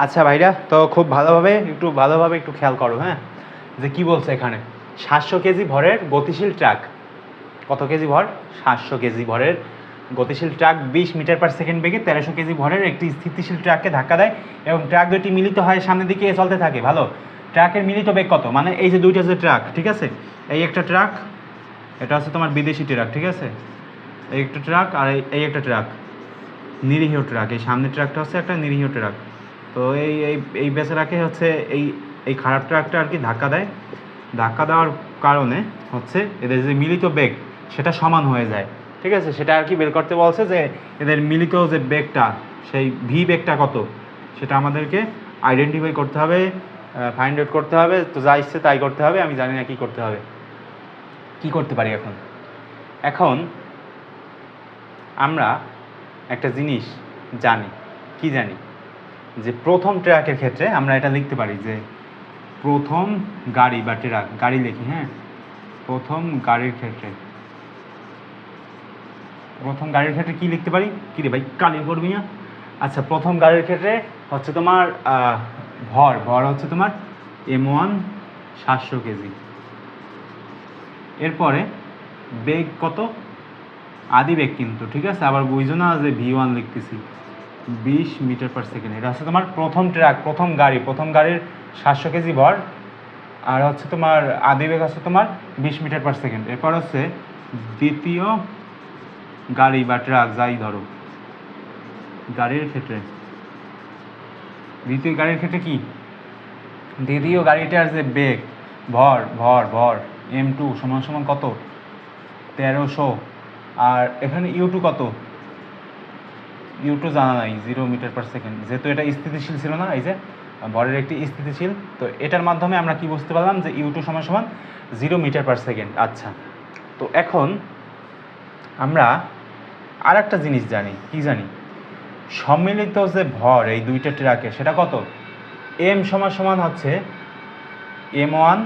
আচ্ছা ভাইরা, তো খুব ভালোভাবে, একটু ভালোভাবে একটু খেয়াল করো হ্যাঁ? যে কি বলছে এখানে? সাতশো কেজি ভরের গতিশীল ট্রাক। কত কেজি ভর? সাতশো কেজি ভরের গতিশীল ট্রাক বিশ মিটার পার সেকেন্ড বেগে তেরোশো কেজি ভরের একটি স্থিতিশীল ট্রাককে ধাক্কা দেয় এবং ট্রাক দুটি মিলিত হয় সামনের দিকে চলতে থাকে, ভালো? ট্রাকের মিলিত বেগ কত? মানে এই যে দুইটা যে ট্রাক, ঠিক আছে? এই একটা ট্রাক, এটা হচ্ছে তোমার বিদেশি ট্রাক, ঠিক আছে? এই একটা ট্রাক আর এই- একটা ট্রাক। নিরীহ ট্রাক, এই সামনের ট্রাকটা হচ্ছে একটা নিরীহ ট্রাক। তো এই এই এই বেচারাকে হচ্ছে এই এই খারাপ ট্রাকটা আর কি ধাক্কা দেয়। ধাক্কা দেওয়ার কারণে হচ্ছে এদের যে মিলিত বেগ, সেটা সমান হয়ে যায়। ঠিক আছে? সেটা আর কি বের করতে বলছে যে এদের মিলিত যে বেগটা, সেই ভি বেগটা কত? সেটা আমাদেরকে আইডেন্টিফাই করতে হবে ফাইন্ড আউট করতে হবে। তো যা ইচ্ছে তাই করতে হবে। আমি জানি না কী করতে হবে। কি করতে পারি এখন? এখন আমরা একটা জিনিস জানি। কি জানি? যে প্রথম ট্রাকের ক্ষেত্রে আমরা এটা লিখতে পারি যে প্রথম গাড়ি বা ট্রাক, গাড়ি লিখি হ্যাঁ? প্রথম গাড়ির ক্ষেত্রে। প্রথম গাড়ির ক্ষেত্রে কি লিখতে পারি? কি রে ভাই, কালি করবি না? আচ্ছা প্রথম গাড়ির ক্ষেত্রে হচ্ছে তোমার ভর ভর হচ্ছে তোমার এম ওয়ান সাতশো কেজি। এরপরে বেগ কত? আদি বেগ কিন্তু, ঠিক আছে? আবার বুঝো না যে ভি ওয়ান লিখতেছি। বিশ মিটার পার সেকেন্ড এটা হচ্ছে তোমার প্রথম ট্রাক প্রথম গাড়ি, প্রথম গাড়ির সাতশো কেজি ভর। আর হচ্ছে তোমার আদি বেগ হচ্ছে তোমার বিশ মিটার পার সেকেন্ড এরপর হচ্ছে দ্বিতীয় গাড়ি বা ট্রাক যাই ধরো। গাড়ির ক্ষেত্রে। দ্বিতীয় গাড়ির ক্ষেত্রে কি? দ্বিতীয় গাড়িটার যে বেগ, ভর ভর ভর এম টু সমান সমান কত? তেরোশো। আর এখানে ইউ টু কত? ইউ টু জানা নাই জিরো মিটার পার সেকেন্ড যেহেতু এটা স্থিতিশীল ছিল না, এই যে ভরের একটি স্থিতিশীল, তো এটার মাধ্যমে আমরা কি বুঝতে পারলাম যে ইউ টু সমান সমান জিরো মিটার পার সেকেন্ড আচ্ছা তো এখন আমরা আর একটা জিনিস জানি, কি জানি? সম্মিলিত যে ভর এই দুইটা ট্রাকে, সেটা কত? এম সমান সমান হচ্ছে এম ওয়ান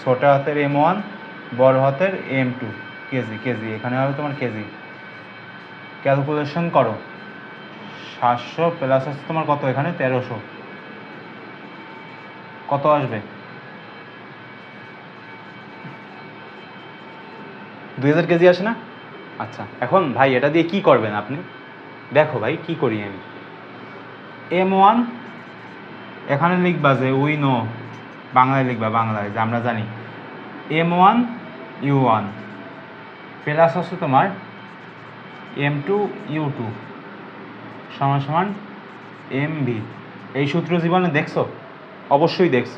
ছোট হাতের এম ওয়ান বড় হাতের এম টু কেজি কেজি, এখানে হবে তোমার কেজি। ক্যালকুলেশন করো। সাতশো প্লাস হচ্ছে তোমার কত এখানে? তেরোশো। কত আসবে? দুই হাজার কেজি আসে না? আচ্ছা এখন ভাই এটা দিয়ে কি করবেন আপনি? দেখো ভাই, কি করি আমি? এম ওয়ান, এখানে লিখবা যে উই নো বাংলায় লিখবা, বাংলায়, যে আমরা জানি। M one, U one. Plus হচ্ছে তোমার এম টু, ইউ টু। সমান সমান এম ভি এই সূত্র জীবনে দেখছ? অবশ্যই দেখছ।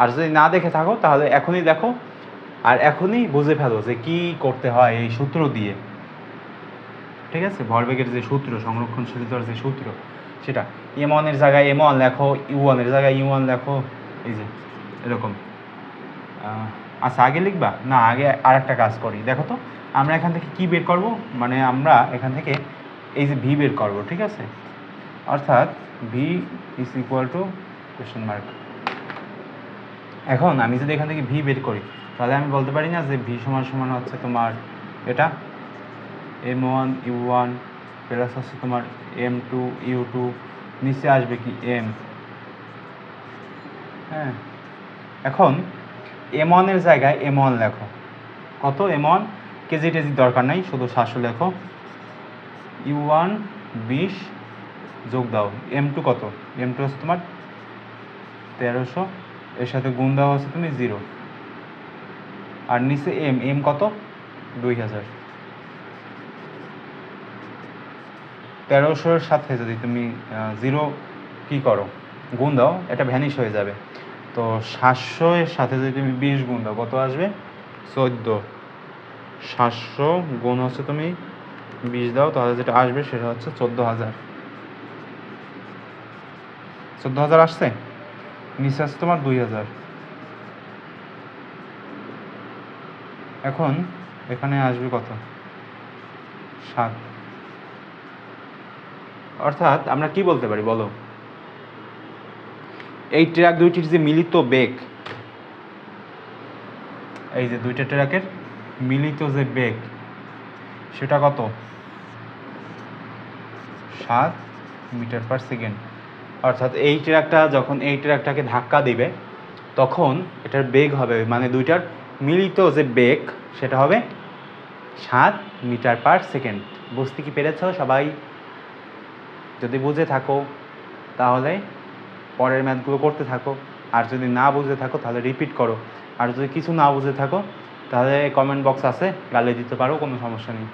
আর যদি না দেখে থাকো, তাহলে এখনই দেখো আর এখনই বুঝে ফেলো যে কি করতে হয় এই সূত্র দিয়ে। ঠিক আছে? ভরবেগের যে সূত্র, সংরক্ষণশীলতার যে সূত্র, সেটা। এম ওয়ানের জায়গায় এম ওয়ান লেখো ইউ ওয়ানের জায়গায় ইউ ওয়ান লেখো, এই যে, এরকম। আচ্ছা আগে লিখবা? না, আগে আর একটা কাজ করি। দেখো তো, আমরা এখান থেকে কি বের করব? মানে আমরা এখান থেকে এই যে ভি বের করব, ঠিক আছে? অর্থাৎ V is equal to question mark এখন আমি যদি এখান থেকে ভি বের করি, তাহলে আমি বলতে পারি না যে ভি সমান সমান হচ্ছে তোমার এটা? M one U one plus হচ্ছে তোমার এম টু ইউ টু নিচে আসবে কি এম হ্যাঁ। এখন এম ওয়ানের জায়গায় এম ওয়ান লেখো। কত? এম ওয়ান কেজি টেজি দরকার নাই, শুধু সাতশো লেখো। ইউ ওয়ান বিশ যোগ দাও, এম টু কত? এম টু হচ্ছে তোমার তেরোশো, এর সাথে গুণ দেওয়া হচ্ছে তুমি জিরো। আর নিচে এম এম কত? দুই হাজার। তেরোশোর সাথে যদি তুমি জিরো কি করো, গুণ দাও, এটা ভ্যানিশ হয়ে যাবে। তো সাতশো এর সাথে যদি তুমি বিশ গুণ দাও, কত আসবে? চোদ্দ। সাতশো গুণ হচ্ছে তুমি বিশ দাও, তাহলে যেটা আসবে সেটা হচ্ছে চোদ্দ হাজার। চোদ্দ হাজার আসছে? নিচে আসছে তোমার দুই হাজার। এখন এখানে আসবে কত? সাত। অর্থাৎ আমরা কি বলতে পারি বলো? এই ট্রাক দুইটির যে মিলিত বেগ, এই যে দুইটা ট্রাকের মিলিত যে বেগ সেটা কত? সাত মিটার পার সেকেন্ড অর্থাৎ এই ট্রাকটা যখন এই ট্রাকটাকে ধাক্কা দিবে, তখন এটার বেগ হবে মানে দুইটার মিলিত যে বেগ, সেটা হবে সাত মিটার পার সেকেন্ড বুঝতে কি পেরেছ সবাই? যদি বুঝে থাকো, তাহলে পরের ম্যাথগুলো করতে থাকো। আর যদি না বুঝে থাকো, তাহলে রিপিট করো। আর যদি কিছু না বুঝে থাকো তাহলে কমেন্ট বক্স আছে গালে দিতে পারো কোনো সমস্যা নেই।